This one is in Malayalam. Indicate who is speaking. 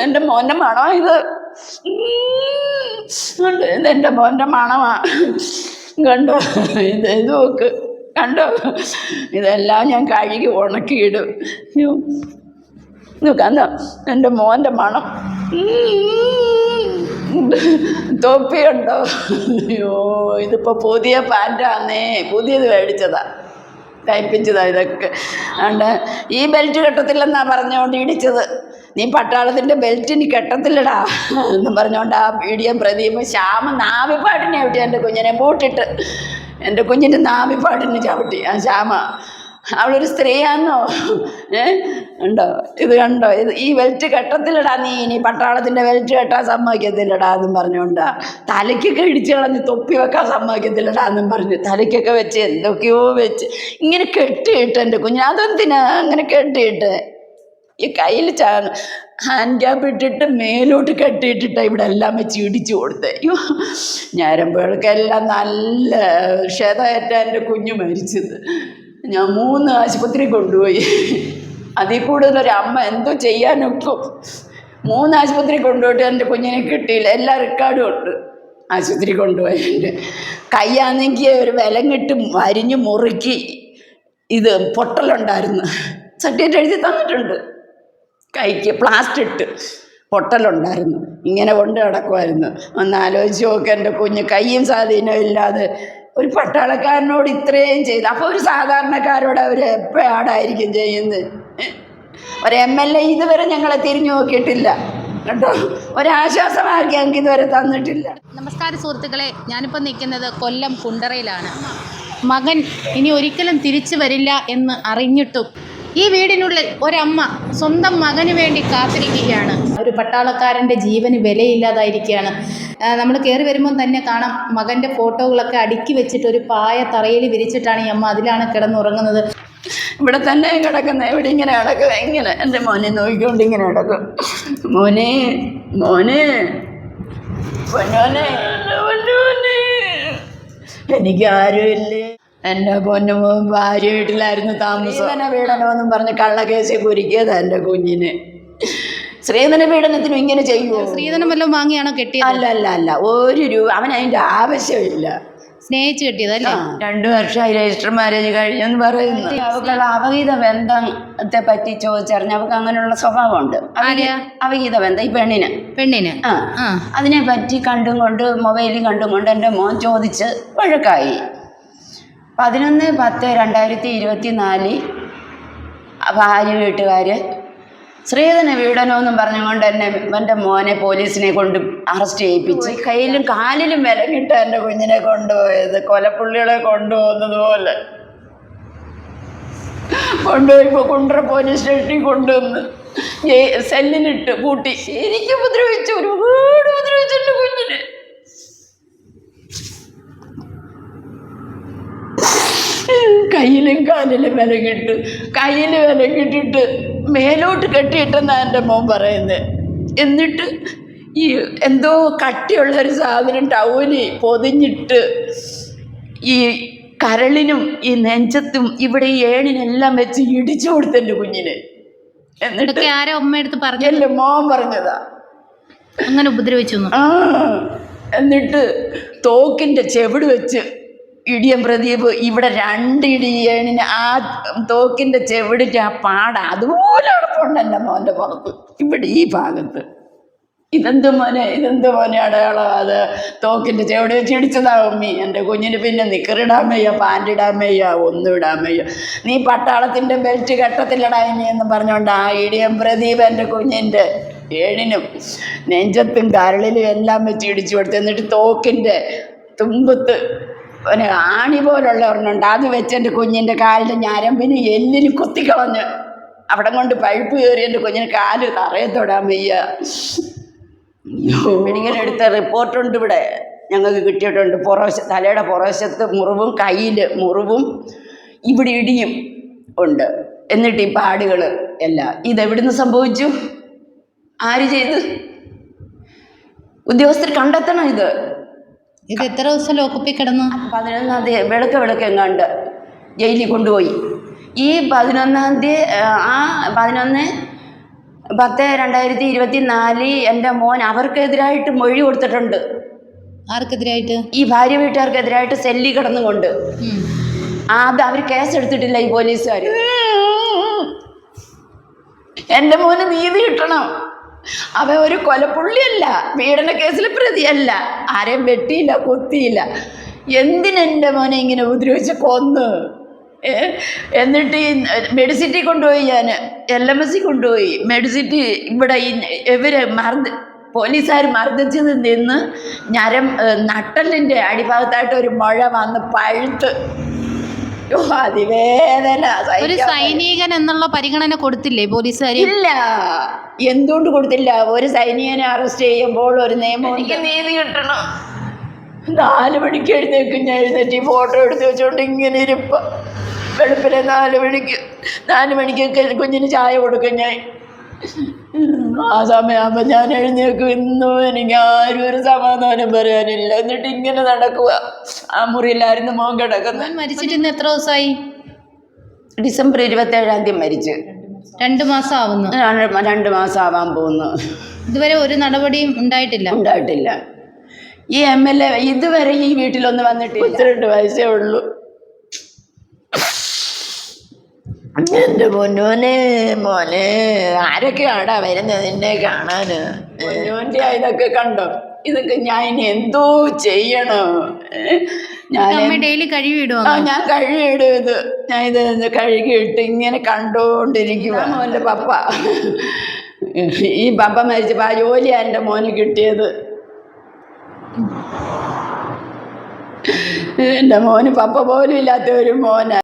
Speaker 1: എന്റെ മോന്റെ മണമാ ഇത്. ഇത് എന്റെ മോന്റെ മണമാ കണ്ടോ? ഇത് ഇത് നോക്ക്. കണ്ടോ? ഇതെല്ലാം ഞാൻ കഴുകി ഉണക്കിയിടും. കണ്ടോ? എന്റെ മോന്റെ മണം. തൊപ്പിയുണ്ടോ? അയ്യോ ഇതിപ്പോൾ പുതിയ പാന്റാന്നേ പുതിയത് മേടിച്ചതാ. തയ്പ്പിച്ചതാ ഇതൊക്കെ. അണ്ട് ഈ ബെൽറ്റ് കെട്ടത്തില്ലെന്നാ പറഞ്ഞുകൊണ്ട് ഇടിച്ചത്. നീ പട്ടാളത്തിന്റെ ഇനി കെട്ടത്തില്ലടാ എന്നും പറഞ്ഞുകൊണ്ട് ആ പീഡിയം പ്രദീപ് ശ്യാമ നാവിപ്പാടിനെ ചവിട്ടി എന്റെ കുഞ്ഞിനെ പൂട്ടിട്ട് എന്റെ കുഞ്ഞിന്റെ നാവിപ്പാടിന് ചവിട്ടി. ആ ശ്യാമ അവളൊരു സ്ത്രീയാന്നോ? ഏ? ഉണ്ടോ? ഇത് കണ്ടോ? ഇത് ഈ ബെൽറ്റ് കെട്ടത്തില്ലടാ നീ ഇനി പട്ടാളത്തിന്റെ ബെൽറ്റ് കെട്ടാൻ സമ്മതിക്കത്തില്ലടാ എന്നും പറഞ്ഞുകൊണ്ട് തലയ്ക്കൊക്കെ ഇടിച്ചു കളഞ്ഞ് തൊപ്പി വെക്കാൻ സമ്മതിക്കത്തില്ലടാ എന്നും പറഞ്ഞു തലയ്ക്കൊക്കെ വെച്ച് എന്തൊക്കെയോ വെച്ച് ഇങ്ങനെ കെട്ടിയിട്ട് എന്റെ കുഞ്ഞിനെ. അതെന്തിനാ അങ്ങനെ കെട്ടിയിട്ട്? ഈ കയ്യിൽ ഹാൻഡ് ക്യാപ്പ് ഇട്ടിട്ട് മേലോട്ട് കെട്ടിയിട്ടിട്ട് ഇവിടെ എല്ലാം വെച്ച് ഇടിച്ചു കൊടുത്തേ. അയ്യോ ഞരമ്പുകൾക്കെല്ലാം നല്ല ക്ഷതയേറ്റ എന്റെ കുഞ്ഞു മരിച്ചത്. ഞാൻ മൂന്ന് ആശുപത്രി കൊണ്ടുപോയി. അതിൽ കൂടുതൽ ഒരു അമ്മ എന്തോ ചെയ്യാനൊക്കും. മൂന്ന് ആശുപത്രി കൊണ്ടുപോയിട്ട് എന്റെ കുഞ്ഞിനെ കിട്ടിയില്ല. എല്ലാ റെക്കോർഡും ഉണ്ട്. ആശുപത്രി കൊണ്ടുപോയി എന്റെ കൈയാണെങ്കിൽ ഒരു വിലം കെട്ട്. അരിഞ്ഞ് മുറുക്കി. ഇത് പൊട്ടലുണ്ടായിരുന്നു. സർട്ടിഫിക്കറ്റ് എഴുതി തന്നിട്ടുണ്ട്. കൈക്ക് പ്ലാസ്റ്റർ ഇട്ട് പൊട്ടലുണ്ടായിരുന്നു. ഇങ്ങനെ കൊണ്ട് കിടക്കുമായിരുന്നു ഒന്ന് ആലോചിച്ച് നോക്കുക എന്റെ കുഞ്ഞ് കൈയും സ്വാധീനവും ഇല്ലാതെ ഒരു പട്ടാളക്കാരനോട് ഇത്രയും ചെയ്ത്. അപ്പോൾ ഒരു സാധാരണക്കാരോട് അവർ എപ്പോഴാടായിരിക്കും ചെയ്യുന്നത്? ഒരു എം എൽ എ ഇതുവരെ ഞങ്ങളെ തിരിഞ്ഞു നോക്കിയിട്ടില്ല. കേട്ടോ ഒരാശ്വാസമാക്കി ഞങ്ങൾക്ക് ഇതുവരെ തന്നിട്ടില്ല.
Speaker 2: നമസ്കാര സുഹൃത്തുക്കളെ ഞാനിപ്പോൾ നിൽക്കുന്നത് കൊല്ലം കുണ്ടറയിലാണ്. മകൻ ഇനി ഒരിക്കലും തിരിച്ചു വരില്ല എന്ന് അറിഞ്ഞിട്ടും ഈ വീടിനുള്ളിൽ ഒരമ്മ സ്വന്തം മകന് വേണ്ടി കാത്തിരിക്കുകയാണ്. ഒരു പട്ടാളക്കാരന്റെ ജീവന് വിലയില്ലാതായിരിക്കുകയാണ്. നമ്മൾ കയറി വരുമ്പം തന്നെ കാണാം മകന്റെ ഫോട്ടോകളൊക്കെ അടുക്കി വെച്ചിട്ട് ഒരു പായ തറയിൽ വിരിച്ചിട്ടാണ് ഈ അമ്മ അതിലാണ് കിടന്നുറങ്ങുന്നത്.
Speaker 1: ഇവിടെ തന്നെ കിടക്കുന്ന ഇവിടെ ഇങ്ങനെ കിടക്കുക ഇങ്ങനെ. എന്റെ മോനെ നോക്കിക്കൊണ്ട് ഇങ്ങനെ കിടക്കും. മോനെ മോനെ പൊന്നോനെ. എനിക്ക് ആരുമില്ലേ? എന്റെ പൊന്നു ഭാര്യ വീട്ടിലായിരുന്നു താമസം. പീഡനമെന്നും പറഞ്ഞ് കള്ളക്കേസ് കുരിക്കിയതാ എന്റെ കുഞ്ഞിന്. ശ്രീധന പീഡനത്തിനും ഇങ്ങനെ ചെയ്യുമോ
Speaker 2: സ്ത്രീധനം വല്ലതും വാങ്ങിയാണോ കെട്ടിയത്?
Speaker 1: അല്ല അല്ല അല്ല. ഒരു രൂപ അവൻ അതിന്റെ ആവശ്യമില്ല.
Speaker 2: സ്നേഹിച്ച് കെട്ടിയതല്ലേ
Speaker 1: രണ്ടു വർഷമായി രജിസ്റ്റർ മാരേജ് കഴിഞ്ഞെന്ന് പറയുന്നു. അവക്കുള്ള അവഹിത ബന്ധത്തെ പറ്റി ചോദിച്ചറിഞ്ഞ അവക്ക് അങ്ങനെയുള്ള സ്വഭാവമുണ്ട്. അവഹിത ബന്ധം ഈ പെണ്ണിന്.
Speaker 2: പെണ്ണിന്?
Speaker 1: ആ.
Speaker 2: ആ.
Speaker 1: അതിനെ പറ്റി കണ്ടും കൊണ്ട് മൊബൈലിൽ കണ്ടും കൊണ്ട് എന്റെ മോൻ ചോദിച്ച് വഴക്കായി. പതിനൊന്ന് പത്ത് രണ്ടായിരത്തി ഇരുപത്തി നാലിൽ ഭാര്യ വീട്ടുകാർ ശ്രീധന വീടനോന്നും പറഞ്ഞുകൊണ്ട് എന്നെ എന്റെ മോനെ പോലീസിനെ കൊണ്ട് അറസ്റ്റ് ചെയ്യിപ്പിച്ച്. കയ്യിലും കാലിലും വിലങ്ങിട്ട് എന്റെ കുഞ്ഞിനെ കൊണ്ടുപോയത്. കൊലപ്പുള്ളികളെ കൊണ്ടുപോകുന്നത് പോലെ. കൊണ്ടുപോയിപ്പോൾ കുണ്ട്ര പോലീസ് സ്റ്റേഷനിൽ കൊണ്ടുവന്ന് സെല്ലിനിട്ട് സെല്ലിലിട്ട് പൂട്ടി. ശരിക്കും ഉപദ്രവിച്ചു ഒരുപാട് ഉപദ്രവിച്ചു എന്റെ കുഞ്ഞിനെ കയ്യിലും കാലിലും വിലകിട്ട്. കയ്യിൽ വിലകിട്ടിട്ട് മേലോട്ട് കെട്ടിയിട്ടെന്നാണ് എന്റെ മോൻ പറയുന്നത് എന്നിട്ട് ഈ എന്തോ കട്ടിയുള്ളൊരു സാധനം ടൗലി പൊതിഞ്ഞിട്ട് ഈ കരളിനും ഈ നെഞ്ചത്തും ഇവിടെ ഈ ഏണിനെല്ലാം വെച്ച് ഇടിച്ചു കൊടുത്തെന്റെ കുഞ്ഞിന്. എന്നിട്ട്
Speaker 2: ആരോ അമ്മ എടുത്ത് പറഞ്ഞു
Speaker 1: എന്റെ മോൻ പറഞ്ഞതാ.
Speaker 2: അങ്ങനെ ഉപദ്രവിച്ചു
Speaker 1: എന്നിട്ട് തോക്കിന്റെ ചെവിട് വെച്ച് ഇടിയൻ പ്രദീപ് ഇവിടെ രണ്ട് ഇടിയണിന് ആ തോക്കിന്റെ ചെവിടിന്റെ ആ പാട അതുപോലെ അടപ്പുണ്ട് എന്റെ മോന്റെ പുറത്ത്. ഇവിടെ ഈ ഭാഗത്ത്. ഇതെന്ത് മോനെ ഇതെന്ത് മോനെ അടയാളം അത്? തോക്കിന്റെ ചെവിടെ വെച്ച് ഇടിച്ചതാവും മീ എന്റെ കുഞ്ഞിന് പിന്നെ നിക്കറിടാൻ വയ്യ പാന്റിടാൻ വയ്യ ഒന്നും ഇടാൻ വയ്യ. നീ പട്ടാളത്തിന്റെ ബെൽറ്റ് കെട്ടത്തില്ലടാ ഇനി എന്ന് പറഞ്ഞുകൊണ്ട് ആ ഇടിയം പ്രദീപ് എന്റെ കുഞ്ഞിന്റെ ഏഴിനും നെഞ്ചത്തും കരളിലും എല്ലാം വെച്ച് ഇടിച്ചു കൊടുത്തു എന്നിട്ട് തോക്കിന്റെ തുമ്പത്ത് ഒരു ആണി പോലുള്ള ഒരെണ്ണുണ്ട് അത് വെച്ച് എന്റെ കുഞ്ഞിന്റെ കാലിന്റെ ഞരമ്പിന് എല്ലിന് കുത്തിക്കളഞ്ഞ് അവിടെ കൊണ്ട് പഴുപ്പ് കയറി എന്റെ കുഞ്ഞിന് കാൽ തറയെ തൊടാൻ വയ്യ മെഡിക്കൽ എടുത്ത റിപ്പോർട്ടുണ്ട് ഇവിടെ. ഞങ്ങൾക്ക് കിട്ടിയിട്ടുണ്ട്. പുറവശ തലയുടെ പുറവശത്ത് മുറിവും കയ്യിൽ മുറിവും ഇവിടെ ഇടിയും ഉണ്ട്. എന്നിട്ട് ഈ പാടുകൾ എല്ലാം. ഇതെവിടുന്ന് സംഭവിച്ചു? ആര് ചെയ്ത്? ഉദ്യോഗസ്ഥർ കണ്ടെത്തണം ഇത്.
Speaker 2: ഇത് എത്ര ദിവസം ലോക്കപ്പിൽ കിടന്നു?
Speaker 1: പതിനൊന്നാം തീയതി വെളുക്ക വെളുക്കെങ്ങാണ്ട് ജയിലിൽ കൊണ്ടുപോയി. ഈ പതിനൊന്നാം തീയതി ആ പതിനൊന്ന് പത്ത് രണ്ടായിരത്തി ഇരുപത്തി നാലിൽ എന്റെ മോൻ അവർക്കെതിരായിട്ട് മൊഴി കൊടുത്തിട്ടുണ്ട്.
Speaker 2: ആർക്കെതിരായിട്ട്?
Speaker 1: ഈ ഭാര്യ വീട്ടുകാർക്കെതിരായിട്ട് സെല്ലി കിടന്നുകൊണ്ട്.
Speaker 2: ആ
Speaker 1: അത് അവർ കേസ് എടുത്തിട്ടില്ല ഈ പോലീസുകാർ. എന്റെ മോന് നീതി കിട്ടണം. അവൻ ഒരു കൊലപ്പുള്ളിയല്ല പീഡന കേസിൽ പ്രതിയല്ല. ആരെയും വെട്ടിയില്ല കൊത്തിയില്ല. എന്തിനെന്റെ മോനെ ഇങ്ങനെ ഉപദ്രവിച്ച് കൊന്ന്? എന്നിട്ട് ഈ മെഡിസിറ്റി കൊണ്ടുപോയി ഞാൻ എൽ എം എസ് സി കൊണ്ടുപോയി. മെഡിസിറ്റി ഇവിടെ ഈ ഇവർ മർദ്ദ പോലീസുകാർ മർദ്ദിച്ച് നിന്ന് ഞരം നട്ടലിന്റെ അടിഭാഗത്തായിട്ട് ഒരു മഴ വന്ന് പഴുത്ത് അതിവേദന.
Speaker 2: ഒരു സൈനികൻ എന്നുള്ള പരിഗണന കൊടുത്തില്ലേ പോലീസുകാർ
Speaker 1: ഇല്ല. എന്തുകൊണ്ട് കൊടുത്തില്ല? ഒരു സൈനികനെ അറസ്റ്റ് ചെയ്യുമ്പോൾ ഒരു നിയമം എനിക്ക് നീതി കിട്ടണം. നാല് മണിക്ക് എഴുന്നേക്കും ഞാൻ എഴുന്നേറ്റ് ഈ ഫോട്ടോ എടുത്ത് വെച്ചോണ്ട് ഇങ്ങനെ ഇരിപ്പ. വെളുപ്പിലെ നാല് മണിക്ക് നാല് മണിക്കൊക്കെ കുഞ്ഞിന് ചായ കൊടുക്കും ഞാൻ. ആ സമയമാകുമ്പോൾ ഞാൻ എഴുന്നേക്കും ഇന്നും എനിക്ക് ആരും ഒരു സമാധാനം പറയാനില്ല. എന്നിട്ട് ഇങ്ങനെ നടക്കുക. ആ മുറിയിലായിരുന്നു മോൻ കിടക്കുന്നത്.
Speaker 2: മരിച്ചിട്ട് ഇന്ന് എത്ര ദിവസമായി
Speaker 1: ഡിസംബർ ഇരുപത്തേഴാം തീയതി മരിച്ചു.
Speaker 2: രണ്ട് മാസം ആവുന്നു
Speaker 1: രണ്ട് മാസം ആവാൻ പോകുന്നു.
Speaker 2: ഇതുവരെ ഒരു നടപടിയും ഉണ്ടായിട്ടില്ല.
Speaker 1: ഉണ്ടായിട്ടില്ല. ഈ എം എൽ എ ഇതുവരെ ഈ വീട്ടിലൊന്നും വന്നിട്ടില്ല. പത്തിരണ്ട് വയസ്സേ ഉള്ളൂ. എന്റെ പൊന്നോനെ മോനെ? ആരൊക്കെയാടാ വരുന്നത് നിന്നെ കാണാന്? പൊന്നോന്റെ ഇതൊക്കെ കണ്ടോ? ഇതൊക്കെ ഞാൻ ഇനി എന്തോ ചെയ്യണോ. ഞാൻ
Speaker 2: അമ്മ ഡെയിലി കഴുകിയിടും
Speaker 1: ആ ഞാൻ കഴുകിയിടും ഇത്. ഞാൻ ഇത് കഴുകിയിട്ട് ഇങ്ങനെ കണ്ടുകൊണ്ടിരിക്കുക മോന്റെ പപ്പ. ഈ പപ്പ മരിച്ചപ്പോൾ ആ ജോലിയാണ് എന്റെ മോന് കിട്ടിയത്. എന്റെ മോന് പപ്പ പോലും ഇല്ലാത്ത ഒരു മോനാ.